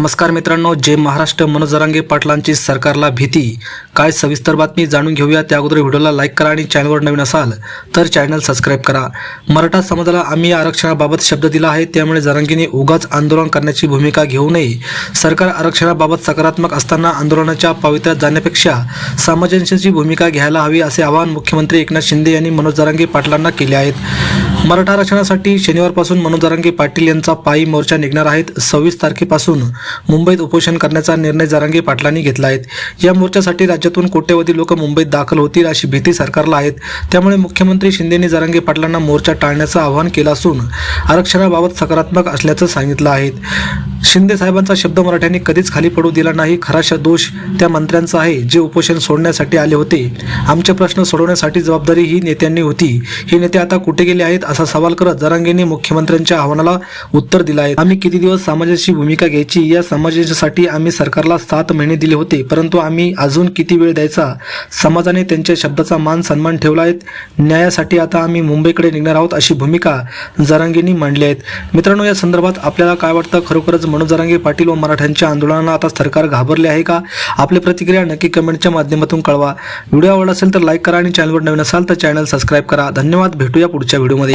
नमस्कार मित्रांनो जय महाराष्ट्र. मनोज जरांगे पाटलांची सरकारला भीती. काय सविस्तर बातमी जाणून घेऊया. त्या अगोदर व्हिडिओला लाईक करा आणि चॅनलवर नवीन असाल तर चॅनल सबस्क्राईब करा. मराठा समाजाला आम्ही आरक्षणाबाबत शब्द दिला आहे त्यामुळे जरांगीने उगाच आंदोलन करण्याची भूमिका घेऊ नये. सरकार आरक्षणाबाबत सकारात्मक असताना आंदोलनाच्या पावित्र्यात जाण्यापेक्षा सामंजस्याची भूमिका घ्यायला हवी असे आवाहन मुख्यमंत्री एकनाथ शिंदे यांनी मनोज जरांगे पाटलांना केले आहेत. मराठा आरक्षणासाठी शनिवारपासून मनोज पाटील यांचा पायी मोर्चा निघणार आहेत. सव्वीस तारखेपासून मुंबईत उपोषण करण्याचा निर्णय जरांगे पाटलांनी घेतला आहे. या मोर्चासाठी राज्यातून कोट्यवधी लोक मुंबईत दाखल होतील अशी भीती सरकारला आहेत त्यामुळे मुख्यमंत्री शिंदेनी जरांगे पाटलांना मोर्चा टाळण्याचं आवाहन केलं असून आरक्षणाबाबत सकारात्मक असल्याचं सांगितलं आहे. शिंदे साहेबांचा शब्द मराठ्यांनी कधीच खाली पडू दिला नाही. खराशा दोष त्या मंत्र्यांचा आहे जे उपोषण सोडण्यासाठी आले होते. आमचे प्रश्न सोडवण्यासाठी जबाबदारी ही नेत्यांनी होती. हे नेते आता कुठे गेले आहेत असा सवाल करत जरांगेंनी मुख्यमंत्र्यांच्या आव्हानाला उत्तर दिलं आहे. आम्ही किती दिवस समाजाची भूमिका घ्यायची? या समाजासाठी आम्ही सरकारला सात महिने दिले होते परंतु आम्ही अजून किती वेळ द्यायचा? समाजाने त्यांच्या शब्दाचा मान सन्मान ठेवला आहे. न्यायासाठी आता आम्ही मुंबईकडे निघणार आहोत अशी भूमिका जरांगेंनी मांडली आहेत मित्रांनो या संदर्भात आपल्याला काय वाटतं? खरोखरच मनोज जरांगे पाटील व मराठ्यांच्या आंदोलनाला आता सरकार घाबरले आहे का? आपली प्रतिक्रिया नक्की कमेंटच्या माध्यमातून कळवा. व्हिडिओ आवडला असेल तर लाईक करा आणि चॅनलवर नवीन असाल तर चॅनल सबस्क्राईब करा. धन्यवाद. भेटूया पुढच्या व्हिडिओमध्ये